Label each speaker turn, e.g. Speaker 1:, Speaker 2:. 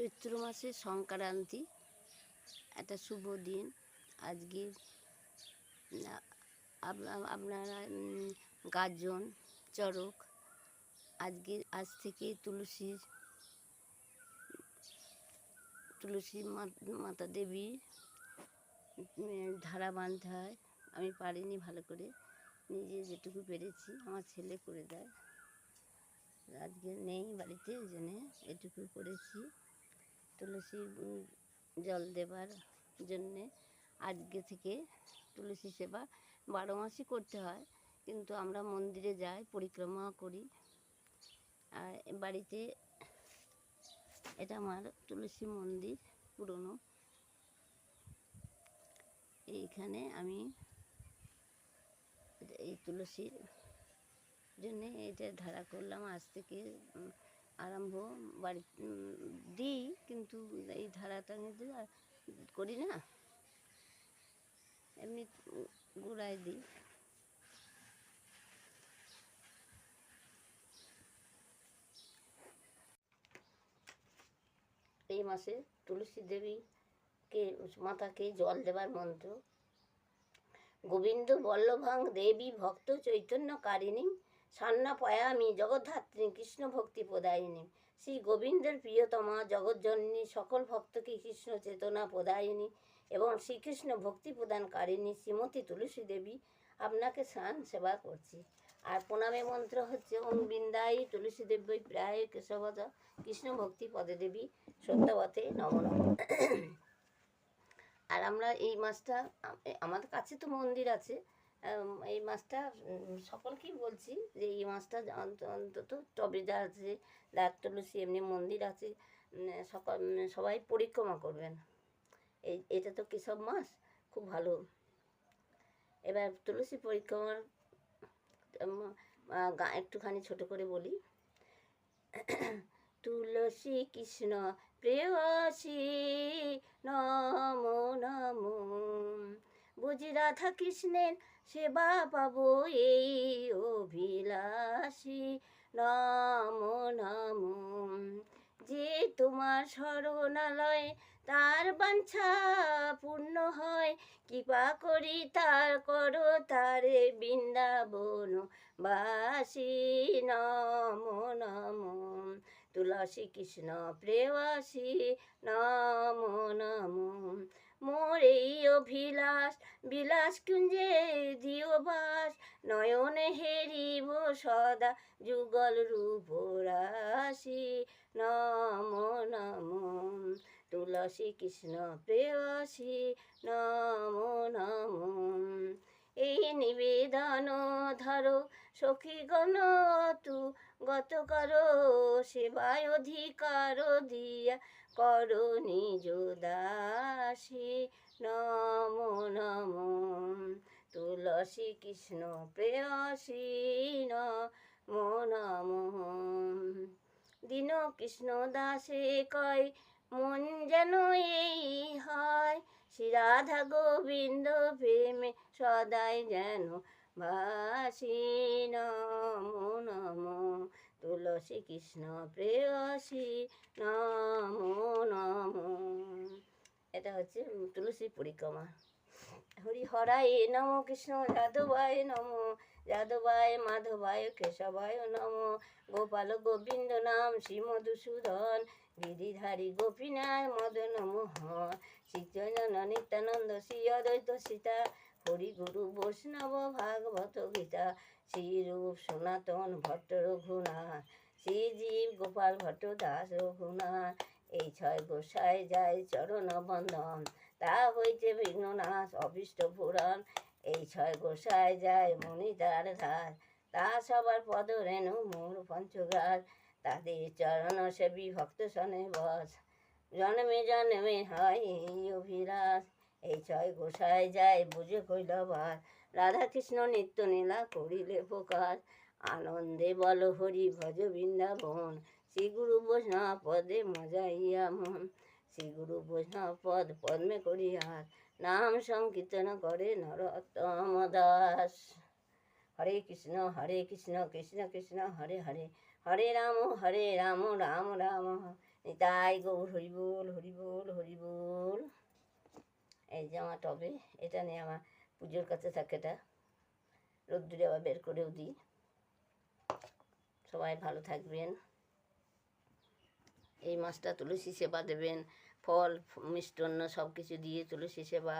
Speaker 1: চৈত্র মাসে সংক্রান্তি একটা শুভ দিন আজকে আপনারা গাজন চড়ক আজকে আজ থেকে তুলসীর তুলসী মাতা দেবী ধারা বাঁধতে হয় আমি পারিনি ভালো করে নিজে যেটুকু পেরেছি আমার ছেলে করে দেয় আজকে নেই বাড়িতে ওই জন্যে এটুকু করেছি তুলসী জল দেবার জন্যে আজকে থেকে তুলসী সেবা বারো মাসই করতে হয় কিন্তু আমরা মন্দিরে যাই পরিক্রমা করি আর বাড়িতে এটা আমার তুলসী মন্দির পুরনো এইখানে আমি এই তুলসীর জন্যে এটা ধারা করলাম আজ থেকে আরম্ভ বাড়ি দিই কিন্তু এই ধারাটা কিন্তু আর করি না এমনি গুড়াই দিই এই মাসে তুলসী দেবীকে মাতাকে জল দেবার মন্ত্র গোবিন্দ বল্লভাং দেবী ভক্ত চৈতন্য কারিণী পয়ামি জগদ্ধাত্রী কৃষ্ণ ভক্তি প্রদায়িনী শ্রী গোবিন্দের প্রিয়তমা জগজ্জননী সকল ভক্তকে কৃষ্ণ চেতনা প্রদায়িনী এবং শ্রীকৃষ্ণ ভক্তি প্রদানকারিণী শ্রীমতী তুলসী দেবী আপনাকে স্নান সেবা করছি আর প্রণামে মন্ত্র হচ্ছে ওম বৃন্দাই তুলসী দেবী প্রায় কেশবত কৃষ্ণ ভক্তি পদে দেবী সত্যবতে নম আর আমরা এই মাসটা আমাদের কাছে তো মন্দির আছে এই মাছটা সকলকেই বলছি যে এই মাছটা অন্তত যা আছে ডাক তুলসী এমনি মন্দির আছে সকল সবাই পরিক্রমা করবেন এই এটা তো কৃষক মাছ খুব ভালো এবার তুলসী পরিক্রমার একটুখানি ছোট করে বলি তুলসী কৃষ্ণ প্রেয়সী নম নম বুঝি রাধা কৃষ্ণের সেবা পাব এই অভিলাষী নম নাম যে তোমার শরণালয় তার বাঞ্ছা পূর্ণ হয় কৃপা করি তার করো তারে বৃন্দাবন বাসি নম নম তুলসী কৃষ্ণ প্রেয়াসী নম নম মোর এই অভিলাষ বিলাস কুঞ্জে দিও বাস হেরিব সদা যুগল রূপ রাশি নম নম তুলসী কৃষ্ণ প্রেয়সী নম নম এই নিবেদন ধরো সখীগণ তু গত কর সেবায় অধিকার দিয়া কর নিজ দাসে নম নম তুলসী কৃষ্ণ প্রেয়সী নম নম দীন কৃষ্ণ দাসে কয় মন যেন এই শ্রী রাধা গোবিন্দ প্রেমে সদাই যেন ভাসি নমো নমো তুলসী কৃষ্ণ প্রেয়সী নমো নমো এটা হচ্ছে তুলসী পরিক্রমা হরি হরাই নম কৃষ্ণ যাদবায় নম যাদবায় মাধবায় কেশবায় নম গোপাল গোবিন্দ নাম শ্রী মধুসূদন গিরিধারী গোপীনাথ মদন মোহন শ্রীচৈতন্য নিত্যানন্দ শ্রী অদ্বৈত সীতা হরি গুরু বৈষ্ণব ভাগবত গীতা শ্রীরূপ সনাতন ভট্ট রঘুনাথ শ্রীজীব গোপাল ভট্ট দাস রঘুনাথ এই ছয় গোসাই যায় চরণ বন্ধন তা হইতে বিঘ্ননাশ অবিষ্ট পুরাণ এই ছয় গোসায় যায় মনি ধার তা সবার পদ রেণু মোর পঞ্চগার তাদের চরণ সেবি ভক্ত সনে বস জন্মে জন্মে হয় এই অভিলাষ এই ছয় গোসায় যায় বুঝে কৈলবার রাধা কৃষ্ণ নিত্য নীলা করিলে প্রকাশ আনন্দে বল হরি ভজ বৃন্দাবন শ্রী গুরু বৈষ্ণব পদে মজাইয়া মন শ্রী গুরু পদ পদ্মে করিয়ার নাম সংকীর্তন করে নরতম দাস হরে কৃষ্ণ হরে কৃষ্ণ কৃষ্ণ কৃষ্ণ হরে হরে হরে রাম হরে রাম রাম রাম নিতাই গৌর হরি বল হরি বল হরি বল এই যে আমার টবে এটা নিয়ে আমার পুজোর কাছে থাকে এটা রোদ্দুরে আবার বের করেও দিই সবাই ভালো থাকবেন এই মাছটা তুলসী সেবা দেবেন ফল মিষ্টান্ন সব কিছু দিয়ে তুলসী সেবা